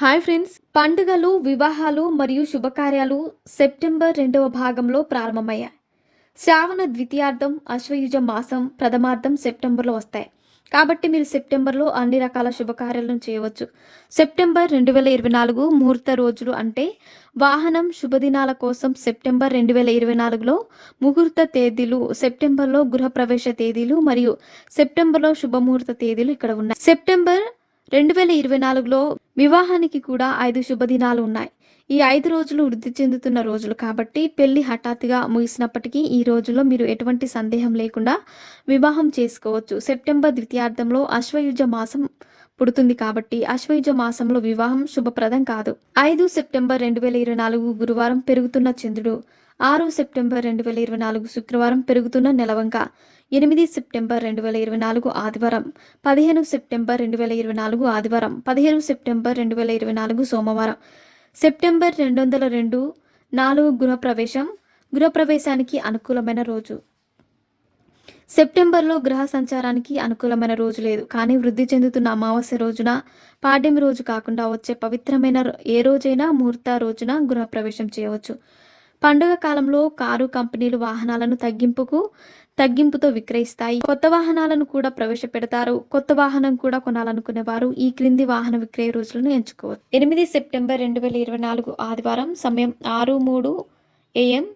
Hi friends. పండుగలు వివాహాలు మరియు శుభకార్యాలు సెప్టెంబర్ రెండవ భాగంలో ప్రారంభమయ్యాయి. శ్రావణ ద్వితీయార్థం అశ్వయుజ మాసం ప్రథమార్థం సెప్టెంబర్లో వస్తాయి. కాబట్టి మీరు సెప్టెంబర్లో అన్ని రకాల శుభకార్యాలను చేయవచ్చు. సెప్టెంబర్ రెండు వేల ఇరవై నాలుగు ముహూర్త రోజులు అంటే వాహనం శుభదినాల కోసం సెప్టెంబర్ రెండు వేల ఇరవై నాలుగులో ముహూర్త తేదీలు సెప్టెంబర్లో గృహప్రవేశ తేదీలు మరియు సెప్టెంబర్లో శుభముహూర్త తేదీలు ఇక్కడ ఉన్నాయి. సెప్టెంబర్ రెండు వేల ఇరవై నాలుగులో వివాహానికి కూడా ఐదు శుభదినాలు ఉన్నాయి. ఈ ఐదు రోజులు వృద్ధి చెందుతున్న రోజులు కాబట్టి పెళ్ళి హఠాత్తుగా ముగిసినప్పటికీ ఈ రోజుల్లో మీరు ఎటువంటి సందేహం లేకుండా వివాహం చేసుకోవచ్చు. సెప్టెంబర్ ద్వితీయార్థంలో అశ్వయుజ మాసం పుడుతుంది కాబట్టి అశ్వయుజ మాసంలో వివాహం శుభప్రదం కాదు. ఐదు సెప్టెంబర్ రెండు వేల ఇరవై నాలుగు గురువారం పెరుగుతున్న చంద్రుడు. ఆరు సెప్టెంబర్ రెండు వేల ఇరవై నాలుగు శుక్రవారం పెరుగుతున్న నెలవంక. ఎనిమిది సెప్టెంబర్ రెండు వేల ఇరవై నాలుగు ఆదివారం. పదిహేను సెప్టెంబర్ రెండు వేల ఇరవై నాలుగు ఆదివారం. పదిహేను సెప్టెంబర్ రెండు వేల ఇరవై నాలుగు సోమవారం. సెప్టెంబర్ రెండు వందల రెండు నాలుగు గృహప్రవేశం. గృహప్రవేశానికి అనుకూలమైన రోజు. సెప్టెంబర్లో గ్రహ సంచారానికి అనుకూలమైన రోజు లేదు. కానీ వృద్ధి చెందుతున్న అమావాస్య రోజున పాడ్యమి రోజు కాకుండా వచ్చే పవిత్రమైన ఏ రోజైనా ముహూర్త రోజున గృహప్రవేశం చేయవచ్చు. పండుగ కాలంలో కారు కంపెనీలు వాహనాలను తగ్గింపుకు తగ్గింపుతో విక్రయిస్తాయి. కొత్త వాహనాలను కూడా ప్రవేశపెడతారు. కొత్త వాహనం కూడా కొనాలనుకునే వారు ఈ క్రింది వాహన విక్రయ రోజులను ఎంచుకోవచ్చు. ఎనిమిది సెప్టెంబర్ రెండు వేల ఇరవై నాలుగు ఆదివారం సమయం ఆరు మూడు ఏఎం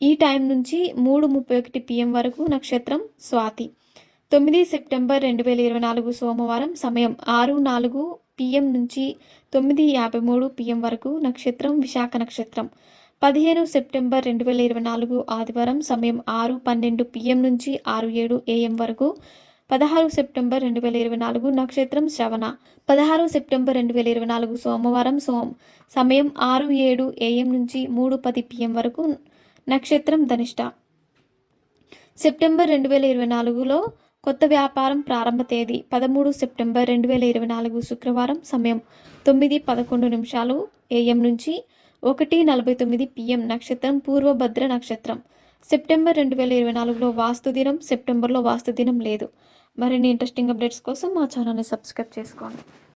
ఈ టైం నుంచి మూడు ముప్పై ఒకటి పిఎం వరకు నక్షత్రం స్వాతి. తొమ్మిది సెప్టెంబర్ రెండు వేల ఇరవై నాలుగు సోమవారం సమయం ఆరు నాలుగు పిఎం నుంచి తొమ్మిది యాభై మూడు పిఎం వరకు నక్షత్రం విశాఖ నక్షత్రం. పదిహేను సెప్టెంబర్ రెండు వేల ఇరవై నాలుగు ఆదివారం సమయం ఆరు పన్నెండు పిఎం నుంచి ఆరు ఏడు ఏఎం వరకు పదహారు సెప్టెంబర్ రెండు వేల ఇరవై నాలుగు నక్షత్రం శ్రవణ. పదహారు సెప్టెంబర్ రెండు వేల ఇరవై నాలుగు సోమవారం సోమ సమయం ఆరు ఏడు ఏఎం నుంచి మూడు పది పిఎం వరకు నక్షత్రం ధనిష్ట. సెప్టెంబర్ రెండు వేల ఇరవై నాలుగులో కొత్త వ్యాపారం ప్రారంభ తేదీ పదమూడు సెప్టెంబర్ రెండు వేల ఇరవై నాలుగు శుక్రవారం సమయం తొమ్మిది పదకొండు నిమిషాలు ఏఎం నుంచి ఒకటి నలభై తొమ్మిది పిఎం నక్షత్రం పూర్వభద్ర నక్షత్రం. సెప్టెంబర్ రెండు వేల ఇరవై నాలుగులో వాస్తు దినం సెప్టెంబర్లో వాస్తు దినం లేదు. మరిన్ని ఇంట్రెస్టింగ్ అప్డేట్స్ కోసం మా ఛానల్ని సబ్స్క్రైబ్ చేసుకోండి.